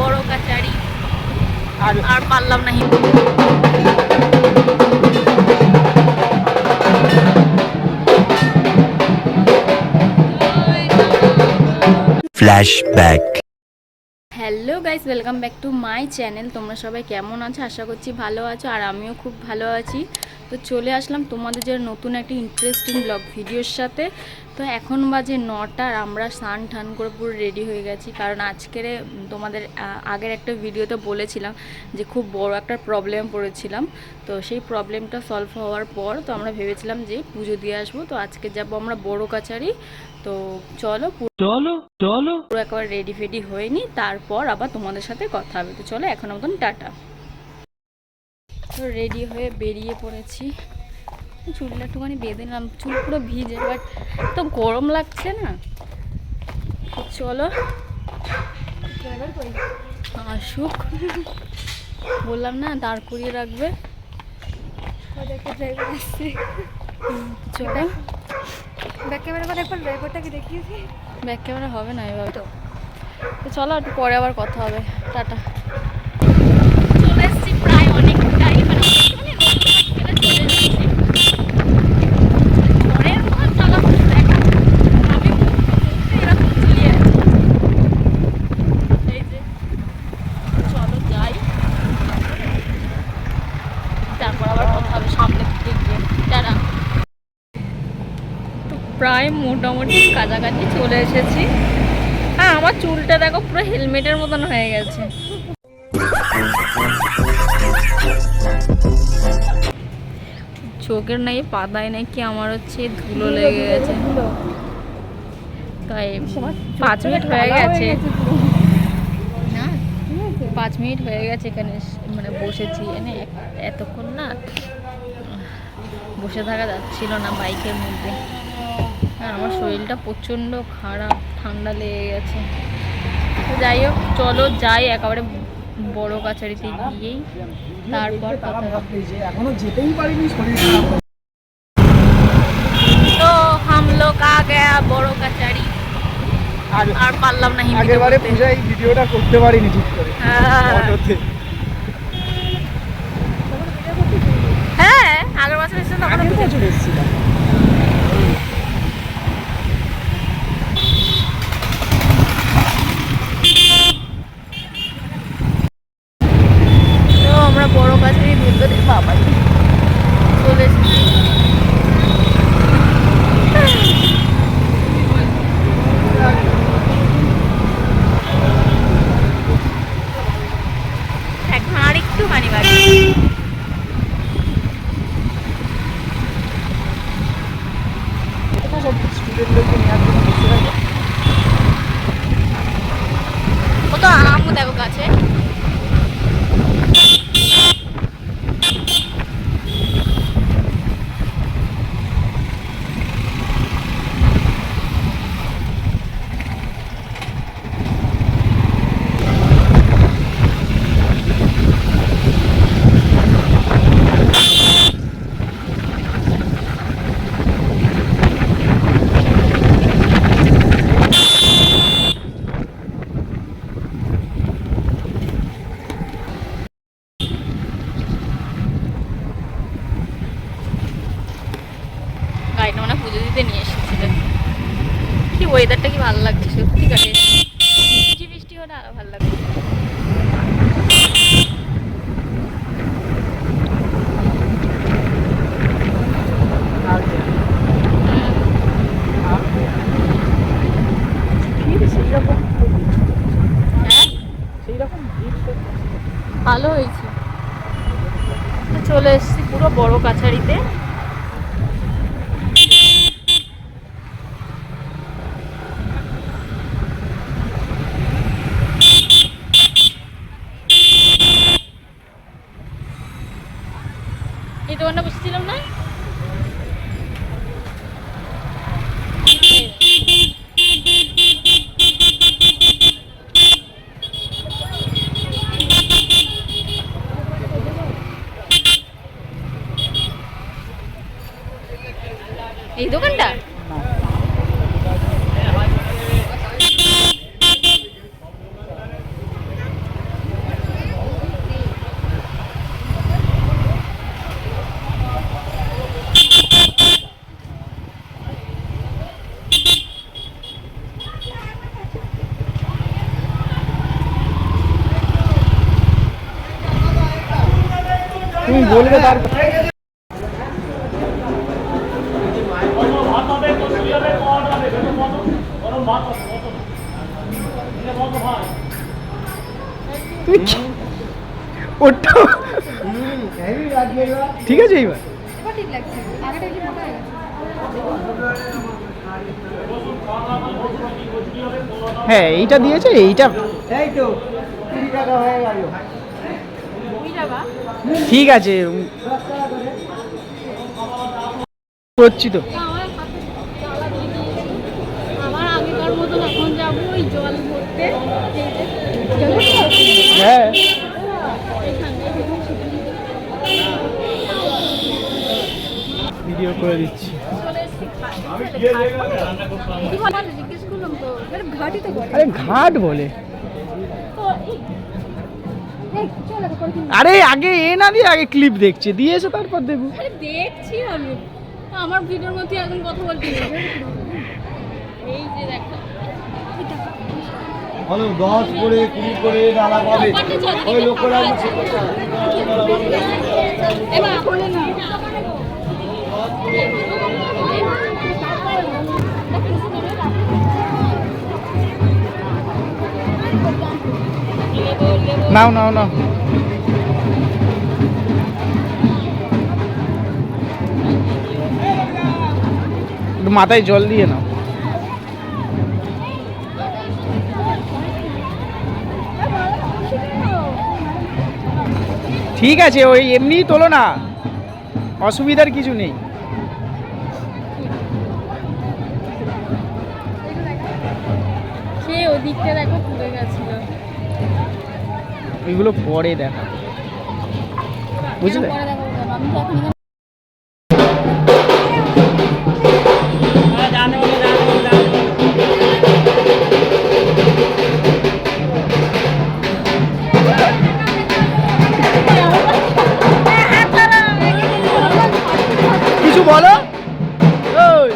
বড় কাচারি। আর পারলাম না Flashback. Hello guys welcome back to my channel তোমরা সবাই কেমন আছো? আশা করছি ভালো আছো আর আমিও খুব ভালো আছি। তো চলে আসলাম তোমাদের জন্য নতুন একটা ইন্টারেস্টিং ব্লগ ভিডিওর সাথে। তো এখন বাজে নটার আমরা স্নান টান করে পুরো রেডি হয়ে গেছি। কারণ আজকের তোমাদের আগের একটা ভিডিওতে বলেছিলাম যে খুব বড় একটা প্রবলেম পড়েছিলাম। তো সেই প্রবলেমটা সলভ হওয়ার পর তো আমরা ভেবেছিলাম যে পুজো দিয়ে আসব। তো আজকে যাব আমরা বড় কাছারি। তো চলো চলো চলো। পুরো একবার রেডি ফেডি হয়নি তারপর আবার তোমাদের সাথে কথা হবে। তো চলো এখন মতন টাটা। তো রেডি হয়ে বেরিয়ে পড়েছি। চুলটা একটুখানি বেঁধে নিলাম। চুল পুরো ভিজে বাট তো গরম লাগছে না। চলো। আসুক। বললাম না, দাঁড় করিয়ে রাখবে। ব্যাক ক্যামেরা একবার ব্যাক হবে না এভাবে। তো চলো, একটু পরে আবার কথা হবে। টাটা চলে এসেছি প্রায় অনেকটাই মানে অনেকখানি নতুন hospital চলে এসেছি। ঘরের মতো চলাফেরা দেখো। আমি এরকম চলে যাচ্ছি। এই যে, চলো যাই তারপর আবার কথা হবে সামনে থেকে গিয়ে টাটা তো প্রায় মোটামুটি কাছাকাছি চলে এসেছি। হ্যাঁ আমার চুলটা দেখো পুরো হেলমেটের মতন হয়ে গেছে। চোখের নাই পাতায় নাকি আমার হচ্ছে ধুলো লেগে গেছে। তাই পাঁচ মিনিট হয়ে গেছে। না পাঁচ মিনিট হয়ে গেছে এখানে মানে বসেছি। এনে এতক্ষণ না বসে থাকা যাচ্ছিল না বাইকের মধ্যে। আমার শরীরটা প্রচণ্ড খারাপ ঠান্ডা লেগে গেছে। তো যাই হোক চলো যাই একেবারে বড় কাছারিতে গিয়েই তারপর এখনও যেতেই পারিনি শরীর তো হাম লোক আ গয়া বড় কাছারি। আর পারলাম না আগেরবারে বলতে। পূজায় ভিডিওটা করতে পারিনি ঠিক করে। হ্যাঁ। অটোতে। হ্যাঁ আগের বছর এসেছিল তখন আগের বছর এসেছিলাম তো আমরা বড় কাছারি ভেতরে বাবা চলে এসেছি এখন আর একটুখানি বাকি এটা সব স্টুডেন্টদেরকে নিয়ে আসবে বসে থাকে কত আমও দেখো কাছে গাড়িটা মানে পুজো দিতে নিয়ে এসেছিল কি ওয়েদারটা কি ভালো লাগছে, সত্যি কাটে বৃষ্টি বৃষ্টি হলে আরও ভালো রকম হ্যাঁ? ভালো হয়েছে। চলে এসেছি পুরো বড় কাছারিতে এই দোকানটা বসেছিলাম না? এই দোকানটা? তুমি বলবে তার ওটা ঠিক আছে এইবার। হয়ে হ্যাঁ এইটা দিয়েছে এইটা এই তো কুড়ি টাকা হয়ে গেল। ঠিক আছে। করছি তো। হ্যাঁ। ভিডিও করে দিচ্ছি। আরে ঘাট বলে। আরে আগে এ না দিয়ে আগে ক্লিপ দেখছে দিয়েছে তারপর দেখব দেখছি আমি আমার ভিডিওর মধ্যে এখন কথা বলছি এই যে দেখো দশ করে কুড়ি করে ডালা পাবে ওই লোকেরা এবার না নাও নাও নাও। মাথায় জল দিয়ে নাও। ঠিক আছে, ওই এমনিই তোলো না। অসুবিধার কিছু নেই। সে ওদিকটা দেখো পুড়ে গেছিল ওইগুলো পরে দেখা বুঝলে? কিছু বলো? ওই।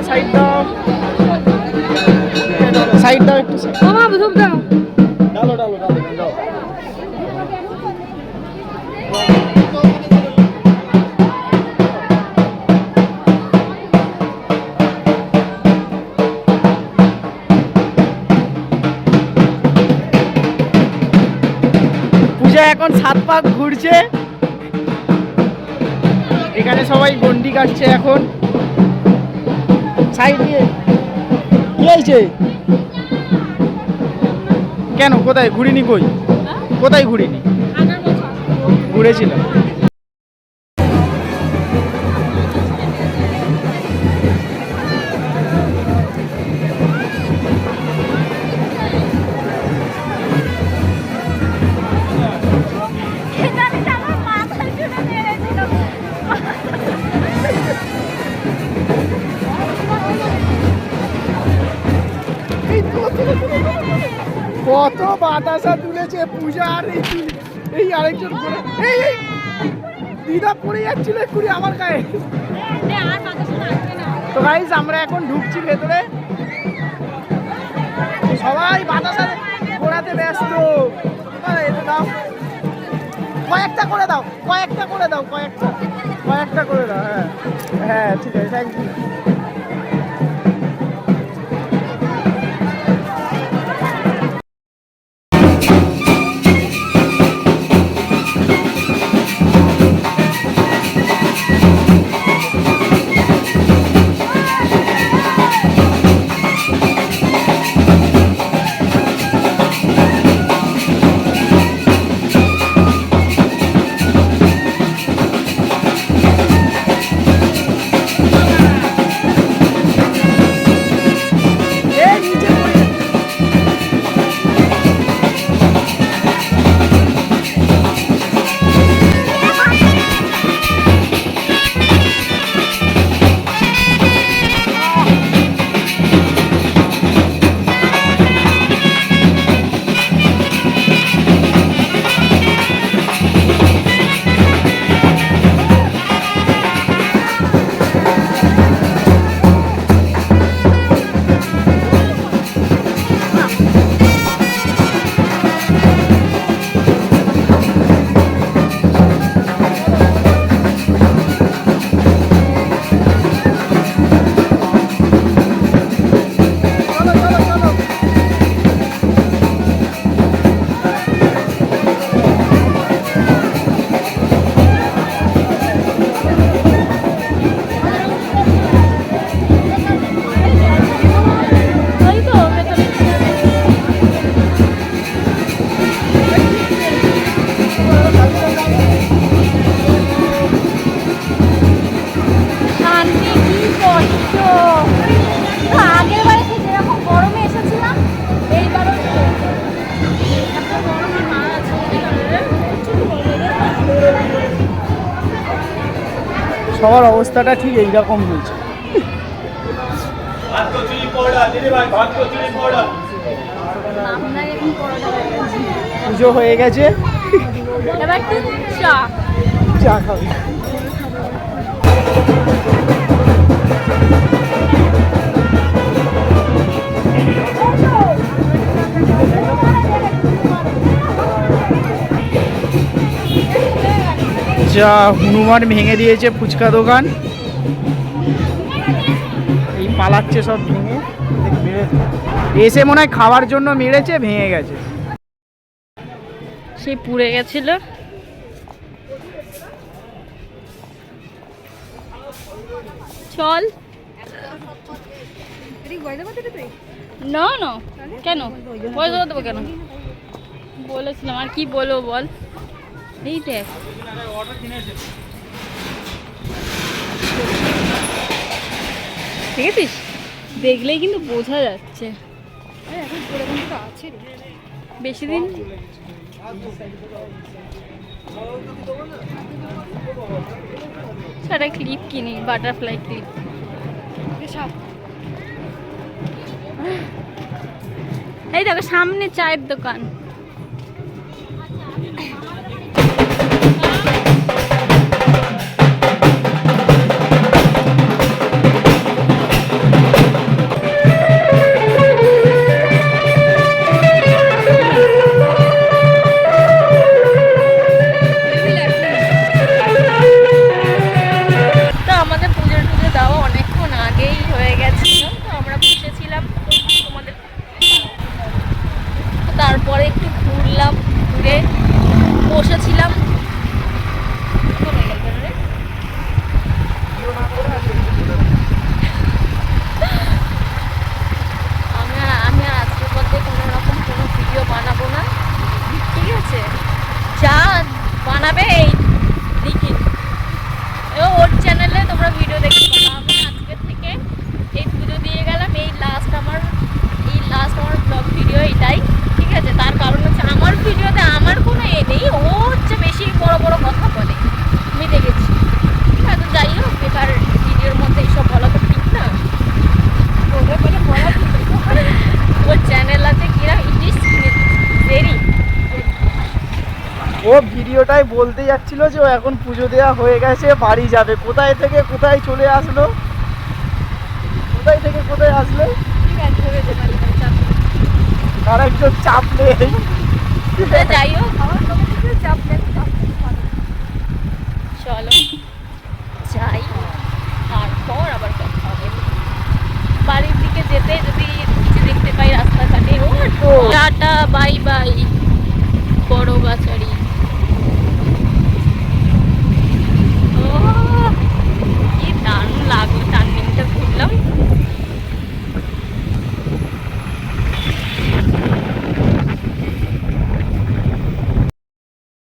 একটু সাইড দাও। সাইড দাও একটু মামা ধূপ দাও। ডালো ডালো ডালো ডালো। পূজা এখন সাত পাক ঘুরছে। এখানে সবাই গন্ডি কাটছে এখন। সাইড দিয়ে। কি হয়েছে? কেন? কোথায়? ঘুরিনি কই? কোথায় ঘুরিনি? ঘুরেছিলাম। বাতাসা তুলেছে পূজা আর এই এই আরেকজন ঘোড়া- এই দিদা পড়ে যাচ্ছিল এক্ষুনি আমার গায়ে। তো গাইজ আমরা এখন ঢুকছি ভেতরে। সবাই বাতাসা ঘোরাতে ব্যস্ত। দাও। কয়েকটা করে দাও কয়েকটা করে দাও কয়েকটা। কয়েকটা করে দাও হ্যাঁ। হ্যাঁ ঠিক আছে থ্যাংক ইউ অবস্থাটা ঠিক এইরকম হয়েছে পুজো হয়ে গেছে দিদি ভাই ভাত কচুরি যা হনুমান ভেঙে দিয়েছে ফুচকা দোকান। এই পালাচ্ছে সব ভেঙে এসে মনে হয় খাওয়ার জন্য মেরেছে, ভেঙে গেছে। সেই পুড়ে গেছিল। চল। না না। কেন? কেন? বলেছিলাম, আর কি বলব বল? এই দেখ দেখেছিস? দেখলেই কিন্তু বোঝা যাচ্ছে। বেশি দিন একটা ক্লিপ কিনি বাটারফ্লাই ক্লিপ এই দেখো সামনে চায়ের দোকান। কথাটাই বলতে যাচ্ছিল যে ও এখন পুজো দেওয়া হয়ে গেছে বাড়ি যাবে। কোথায় থেকে কোথায় চলে আসলো? কোথায় থেকে কোথায় আসলো? তার একজন চাপ নেই। যাই হোক চাপ নেই চলো যাই। তারপর আবার কথা হবে। বাড়ির দিকে যেতে যদি কিছু দেখতে পাই রাস্তাঘাটে। ও টাটা বাই বাই বড় বাচারি লাগল চার মিনিটে ঘুরলাম।